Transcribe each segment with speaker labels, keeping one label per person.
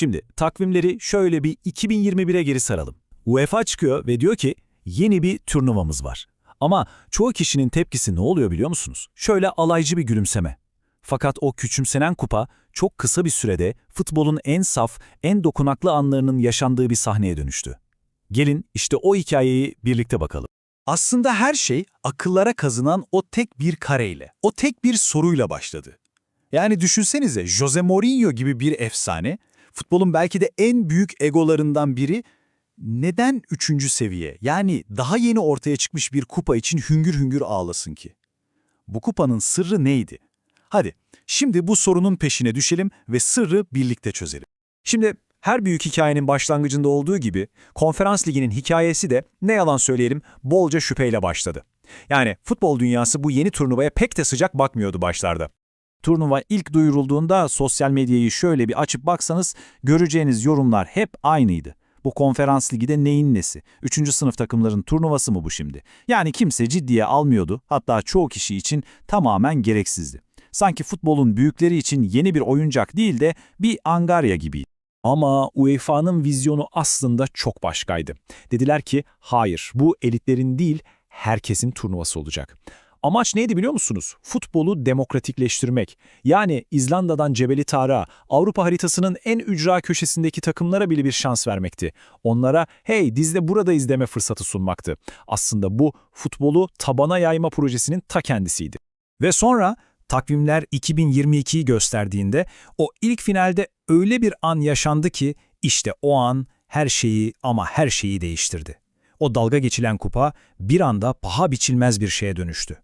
Speaker 1: Şimdi takvimleri şöyle bir 2021'e geri saralım. UEFA çıkıyor ve diyor ki yeni bir turnuvamız var. Ama çoğu kişinin tepkisi ne oluyor biliyor musunuz? Şöyle alaycı bir gülümseme. Fakat o küçümsenen kupa çok kısa bir sürede futbolun en saf, en dokunaklı anlarının yaşandığı bir sahneye dönüştü. Gelin işte o hikayeyi birlikte bakalım.
Speaker 2: Aslında her şey akıllara kazınan o tek bir kareyle, o tek bir soruyla başladı. Yani düşünsenize Jose Mourinho gibi bir efsane, futbolun belki de en büyük egolarından biri, neden üçüncü seviye yani daha yeni ortaya çıkmış bir kupa için hüngür hüngür ağlasın ki? Bu kupanın sırrı neydi? Hadi şimdi bu sorunun peşine düşelim ve sırrı birlikte çözelim.
Speaker 1: Şimdi her büyük hikayenin başlangıcında olduğu gibi konferans liginin hikayesi de ne yalan söyleyelim bolca şüpheyle başladı. Yani futbol dünyası bu yeni turnuvaya pek de sıcak bakmıyordu başlarda. Turnuva ilk duyurulduğunda sosyal medyayı şöyle bir açıp baksanız göreceğiniz yorumlar hep aynıydı. Bu konferans ligi de neyin nesi? Üçüncü sınıf takımların turnuvası mı bu şimdi? Yani kimse ciddiye almıyordu, hatta çoğu kişi için tamamen gereksizdi. Sanki futbolun büyükleri için yeni bir oyuncak değil de bir angarya gibiydi. Ama UEFA'nın vizyonu aslında çok başkaydı. Dediler ki hayır bu elitlerin değil herkesin turnuvası olacak. Amaç neydi biliyor musunuz? Futbolu demokratikleştirmek. Yani İzlanda'dan Cebeli Tarık'a, Avrupa haritasının en ücra köşesindeki takımlara bile bir şans vermekti. Onlara hey dizde burada izleme fırsatı sunmaktı. Aslında bu futbolu tabana yayma projesinin ta kendisiydi. Ve sonra takvimler 2022'yi gösterdiğinde o ilk finalde öyle bir an yaşandı ki işte o an her şeyi ama her şeyi değiştirdi. O dalga geçilen kupa bir anda paha biçilmez bir şeye dönüştü.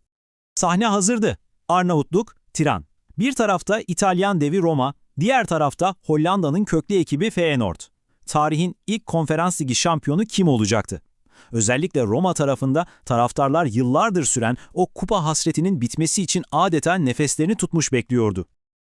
Speaker 1: Sahne hazırdı. Arnavutluk, Tiran. Bir tarafta İtalyan devi Roma, diğer tarafta Hollanda'nın köklü ekibi Feyenoord. Tarihin ilk konferans ligi şampiyonu kim olacaktı? Özellikle Roma tarafında taraftarlar yıllardır süren o kupa hasretinin bitmesi için adeta nefeslerini tutmuş bekliyordu.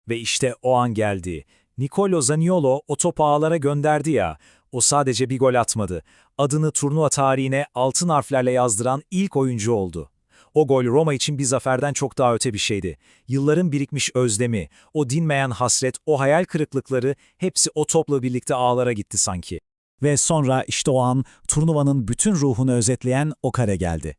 Speaker 1: Ve işte o an geldi. Nicolo Zaniolo o topu ağlara gönderdi ya, o sadece bir gol atmadı. Adını turnuva tarihine altın harflerle yazdıran ilk oyuncu oldu. O gol Roma için bir zaferden çok daha öte bir şeydi. Yılların birikmiş özlemi, o dinmeyen hasret, o hayal kırıklıkları hepsi o topla birlikte ağlara gitti sanki. Ve sonra işte o an turnuvanın bütün ruhunu özetleyen o kare geldi.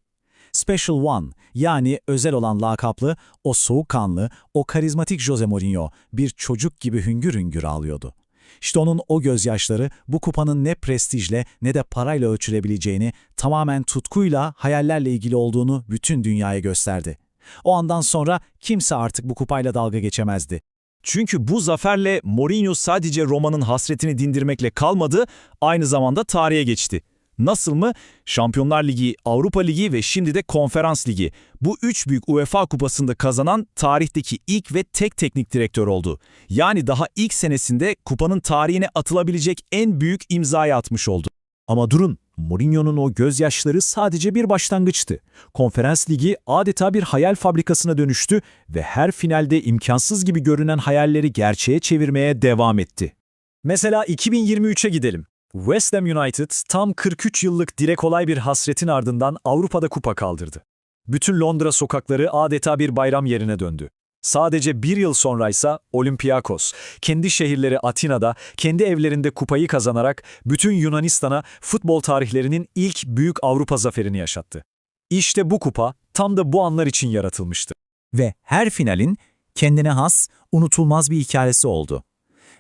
Speaker 1: Special One yani özel olan lakaplı, o soğukkanlı, o karizmatik Jose Mourinho bir çocuk gibi hüngür hüngür ağlıyordu. İşte onun o gözyaşları bu kupanın ne prestijle ne de parayla ölçülebileceğini, tamamen tutkuyla, hayallerle ilgili olduğunu bütün dünyaya gösterdi. O andan sonra kimse artık bu kupayla dalga geçemezdi. Çünkü bu zaferle Mourinho sadece Roma'nın hasretini dindirmekle kalmadı, aynı zamanda tarihe geçti. Nasıl mı? Şampiyonlar Ligi, Avrupa Ligi ve şimdi de Konferans Ligi. Bu üç büyük UEFA kupasında kazanan tarihteki ilk ve tek teknik direktör oldu. Yani daha ilk senesinde kupanın tarihine atılabilecek en büyük imzayı atmış oldu. Ama durun, Mourinho'nun o gözyaşları sadece bir başlangıçtı. Konferans Ligi adeta bir hayal fabrikasına dönüştü ve her finalde imkansız gibi görünen hayalleri gerçeğe çevirmeye devam etti. Mesela 2023'e gidelim. West Ham United tam 43 yıllık dile kolay bir hasretin ardından Avrupa'da kupa kaldırdı. Bütün Londra sokakları adeta bir bayram yerine döndü. Sadece bir yıl sonraysa Olympiakos, kendi şehirleri Atina'da, kendi evlerinde kupayı kazanarak bütün Yunanistan'a futbol tarihlerinin ilk büyük Avrupa zaferini yaşattı. İşte bu kupa tam da bu anlar için yaratılmıştı. Ve her finalin kendine has, unutulmaz bir hikayesi oldu.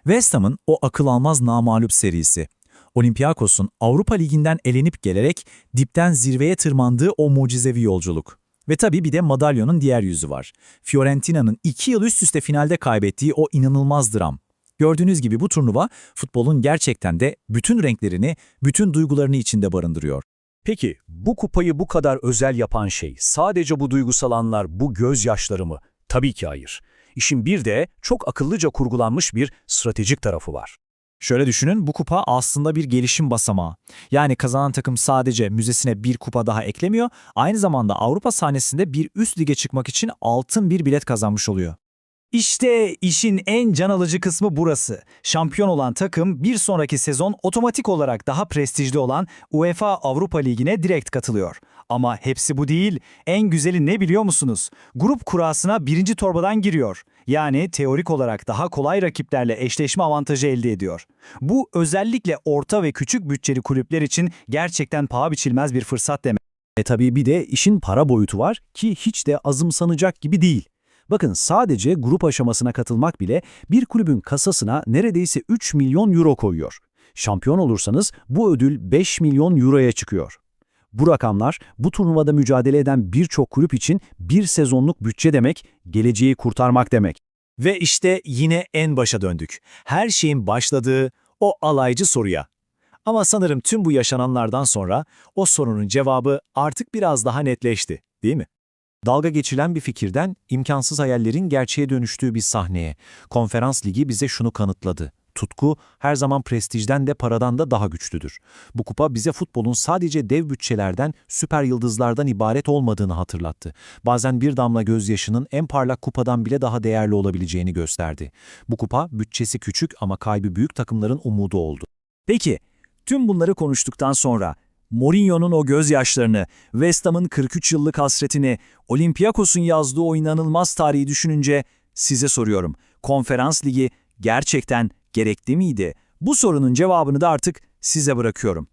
Speaker 1: West Ham'ın o akıl almaz namağlup serisi, Olympiakos'un Avrupa Ligi'nden elenip gelerek dipten zirveye tırmandığı o mucizevi yolculuk. Ve tabii bir de madalyonun diğer yüzü var. Fiorentina'nın iki yıl üst üste finalde kaybettiği o inanılmaz dram. Gördüğünüz gibi bu turnuva futbolun gerçekten de bütün renklerini, bütün duygularını içinde barındırıyor. Peki bu kupayı bu kadar özel yapan şey sadece bu duygusal anlar, bu gözyaşları mı? Tabii ki hayır. İşin bir de çok akıllıca kurgulanmış bir stratejik tarafı var. Şöyle düşünün, bu kupa aslında bir gelişim basamağı. Yani kazanan takım sadece müzesine bir kupa daha eklemiyor, aynı zamanda Avrupa sahnesinde bir üst lige çıkmak için altın bir bilet kazanmış oluyor.
Speaker 3: İşte işin en can alıcı kısmı burası. Şampiyon olan takım bir sonraki sezon otomatik olarak daha prestijli olan UEFA Avrupa Ligi'ne direkt katılıyor. Ama hepsi bu değil. En güzeli ne biliyor musunuz? Grup kurasına birinci torbadan giriyor. Yani teorik olarak daha kolay rakiplerle eşleşme avantajı elde ediyor. Bu özellikle orta ve küçük bütçeli kulüpler için gerçekten paha biçilmez bir fırsat demek.
Speaker 4: E tabii bir de işin para boyutu var ki hiç de azımsanacak gibi değil. Bakın sadece grup aşamasına katılmak bile bir kulübün kasasına neredeyse 3 milyon euro koyuyor. Şampiyon olursanız bu ödül 5 milyon euroya çıkıyor. Bu rakamlar bu turnuvada mücadele eden birçok kulüp için bir sezonluk bütçe demek, geleceği kurtarmak demek.
Speaker 1: Ve işte yine en başa döndük. Her şeyin başladığı o alaycı soruya. Ama sanırım tüm bu yaşananlardan sonra o sorunun cevabı artık biraz daha netleşti, değil mi? Dalga geçilen bir fikirden imkansız hayallerin gerçeğe dönüştüğü bir sahneye. Konferans Ligi bize şunu kanıtladı. Tutku her zaman prestijden de paradan da daha güçlüdür. Bu kupa bize futbolun sadece dev bütçelerden, süper yıldızlardan ibaret olmadığını hatırlattı. Bazen bir damla gözyaşının en parlak kupadan bile daha değerli olabileceğini gösterdi. Bu kupa bütçesi küçük ama kaybı büyük takımların umudu oldu.
Speaker 4: Peki, tüm bunları konuştuktan sonra Mourinho'nun o gözyaşlarını, West Ham'ın 43 yıllık hasretini, Olympiakos'un yazdığı o inanılmaz tarihi düşününce size soruyorum. Konferans Ligi gerçekten gerekli miydi? Bu sorunun cevabını da artık size bırakıyorum.